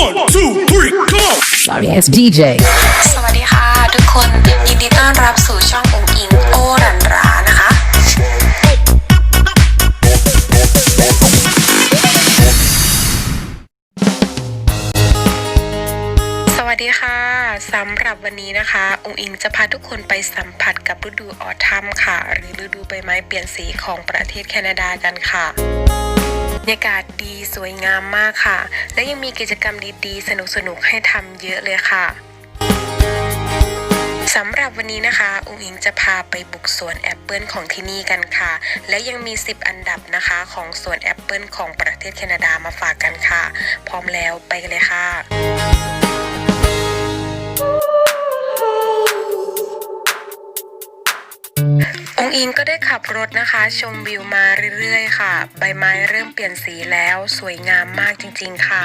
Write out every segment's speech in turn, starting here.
One, two, three, come on! Sorry ass DJ. สวัสดีค่ะ ทุกคนยินดีต้อนรับสู่ช่ององอิงโอรันรานะคะ สวัสดีค่ะสำหรับวันนี้นะคะองอิงจะพาทุกคนไปสัมผัสกับฤดูออทัมค่ะ หรือฤดูใบไม้เปลี่ยนสีของประเทศแคนาดากันค่ะบ รรยากาศดีสวยงามมากค่ะ และยังมีกิจกรรมดีๆ สนุกๆ ให้ทำเยอะเลยค่ะสำหรับวันนี้นะคะ อุ้งอิงจะพาไปบุกสวนแอปเปิลของที่นี่กันค่ะ และยังมี 10 อันดับนะคะของสวนแอปเปิลของประเทศแคนาดามาฝากกันค่ะ พร้อมแล้วไปกันเลยค่ะ อิงก็ได้ขับรถนะคะ ชมวิวมาเรื่อยๆ ค่ะ ใบไม้เริ่มเปลี่ยนสีแล้วสวยงามมากจริง ๆ ค่ะ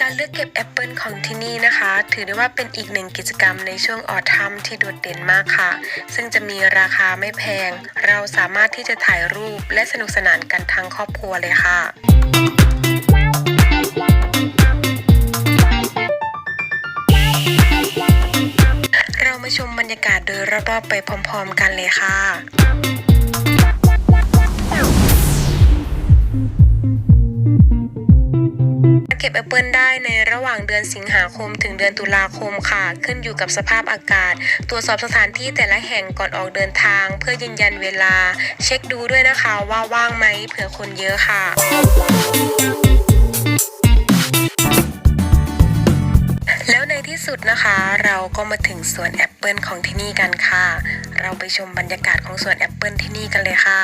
การเลือกเก็บแอปเปิลของที่นี่นะคะ ถือได้ว่าเป็นอีกหนึ่งกิจกรรมในช่วงออทัมที่โดดเด่นมากค่ะ ซึ่งจะมีราคาไม่แพง เราสามารถที่จะถ่ายรูปและสนุกสนานกันทั้งครอบครัวเลยค่ะ มาชมบรรยากาศโดยรอบๆไปพร้อมๆกันเลยค่ะเก็บแอปเปิลได้ในระหว่างเดือนสิงหาคมถึงเดือนตุลาคมค่ะ ขึ้นอยู่กับสภาพอากาศ ตรวจสอบสถานที่แต่ละแห่งก่อนออกเดินทาง เพื่อยืนยันเวลา เช็คดูด้วยนะคะว่าว่างไหมเผื่อคนเยอะค่ะ สุดนะคะ เราก็มาถึงสวนแอปเปิลของที่นี่กันค่ะ เราไปชมบรรยากาศของสวนแอปเปิลที่นี่กันเลยค่ะ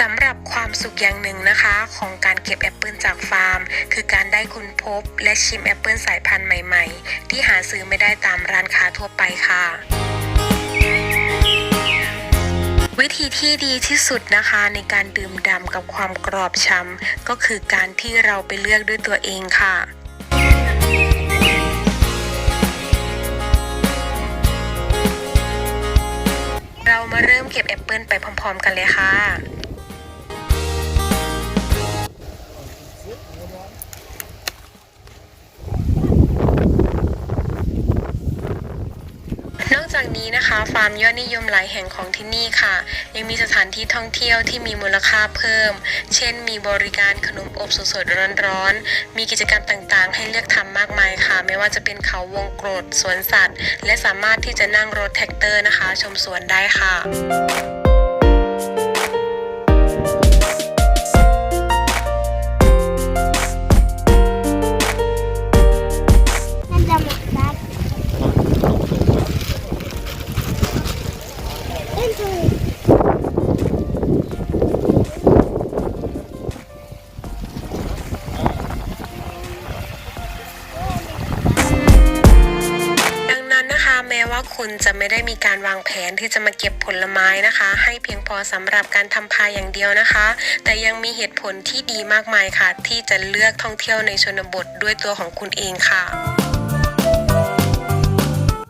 สำหรับความสุขอย่างหนึ่งนะคะของการเก็บแอปเปิลจากฟาร์ม คือการได้ค้นพบและชิมแอปเปิลสายพันธุ์ใหม่ ๆ ที่หาซื้อไม่ได้ตามร้านค้าทั่วไปค่ะ วิธีที่ดีที่สุดนะคะในการดื่มด่ำกับความกรอบช้ำก็คือการที่เราไปเลือกด้วยตัวเองค่ะเรามาเริ่มเก็บแอปเปิลไปพร้อมๆกันเลยค่ะ นอกจากนี้นะคะ ฟาร์มยอดนิยมหลายแห่งของที่นี่ค่ะ ยังมีสถานที่ท่องเที่ยวที่มีมูลค่าเพิ่ม เช่น มีบริการขนมอบสดๆร้อนๆ มีกิจกรรมต่างๆ ให้เลือกทำมากมายค่ะ ไม่ว่าจะเป็นเขาวงกรดสวนสัตว์ และสามารถที่จะนั่งรถแท็กเตอร์นะคะ ชมสวนได้ค่ะ คุณจะไม่ได้มีการวางแผนที่จะมาเก็บผลไม้นะคะ ให้เพียงพอสำหรับการทำพายอย่างเดียวนะคะ แต่ยังมีเหตุผลที่ดีมากมายค่ะ ที่จะเลือกท่องเที่ยวในชนบทด้วยตัวของคุณเองค่ะ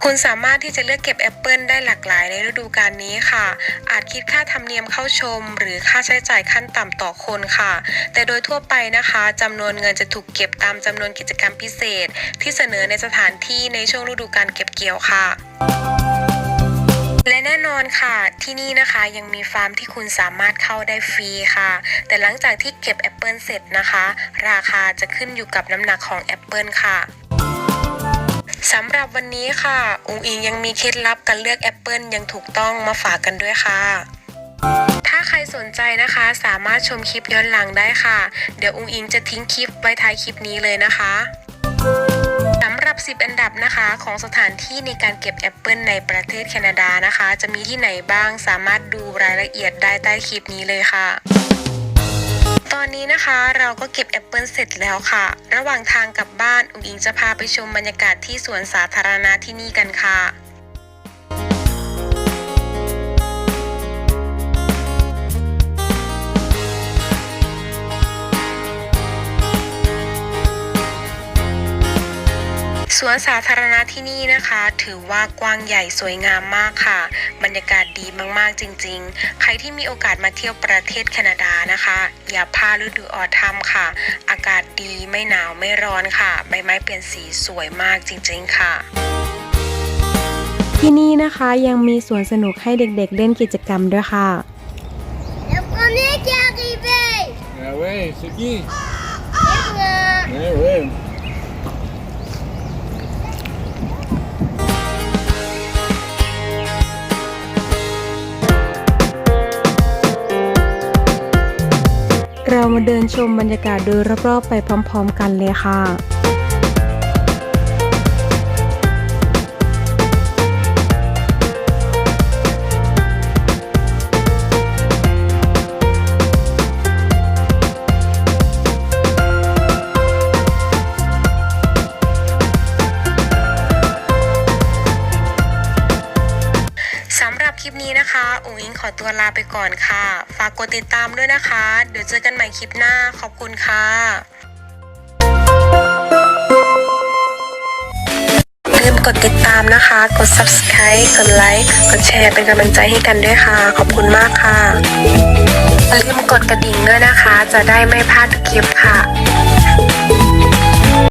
คุณสามารถที่จะเลือกเก็บแอปเปิลได้หลากหลายในฤดูกาลนี้ค่ะ อาจคิดค่าธรรมเนียมเข้าชม หรือค่าใช้จ่ายขั้นต่ำต่อคนค่ะ แต่โดยทั่วไปนะคะจำนวนเงินจะถูกเก็บตามจำนวนกิจกรรมพิเศษ ที่เสนอในสถานที่ในช่วงฤดูการเก็บเกี่ยวค่ะและแน่นอนค่ะที่นี่นะคะยังมีฟาร์มที่คุณสามารถเข้าได้ฟรีค่ะ แต่หลังจากที่เก็บแอปเปิลเสร็จนะคะ ราคาจะขึ้นอยู่กับน้ำหนักของแอปเปิลค่ะ สำหรับวันนี้ค่ะ อุงอิงยังมีเคล็ดลับการเลือกแอปเปิลยังถูกต้องมาฝากกันด้วยค่ะ ถ้าใครสนใจนะคะสามารถชมคลิปย้อนหลังได้ค่ะ เดี๋ยวอุงอิงจะทิ้งคลิปไว้ท้ายคลิปนี้เลยนะคะสำหรับ 10 อันดับนะคะของสถานที่ในการเก็บแอปเปิลในประเทศแคนาดานะคะ จะมีที่ไหนบ้างสามารถดูรายละเอียดได้ใต้คลิปนี้เลยค่ะ ตอนนี้นะคะเราก็เก็บแอปเปิลเสร็จแล้วค่ะ ระหว่างทางกลับบ้าน อุ๋งอิงจะพาไปชมบรรยากาศที่สวนสาธารณะที่นี่กันค่ะ วนสาธารณะที่นี่นะคะ ถือว่ากว้างใหญ่สวยงามมากค่ะ บรรยากาศดีมากๆจริง ๆ ใครที่มีโอกาสมาเที่ยวประเทศแคนาดานะคะ อย่าพลาดฤดูออทัมค่ะ อากาศดีไม่หนาวไม่ร้อนค่ะ ใบไม้เปลี่ยนสีสวยมากจริง ๆ ค่ะที่นี่นะคะยังมีสวนสนุกให้เด็กๆ เล่นกิจกรรมด้วยค่ะ Le premier qui est arrivé. Ah ouais, c'est qui มาเดินชมบรรยากาศโดยรอบๆไปพร้อม ๆ กันเลยค่ะ หรับคลิปนี้นะคะอุ๋งอิงขอตัวลาไปก่อนค่ะ ฝากกดติดตามด้วยนะคะ เดี๋ยวเจอกันใหม่คลิปหน้า ขอบคุณค่ะลืมกดติดตามนะคะ กด subscribe กดไลค์ กดแชร์เป็นกำลังใจให้กันด้วยค่ะ ขอบคุณมากค่ะ ลืมกดกระดิ่งด้วยนะคะ จะได้ไม่พลาดคลิปค่ะ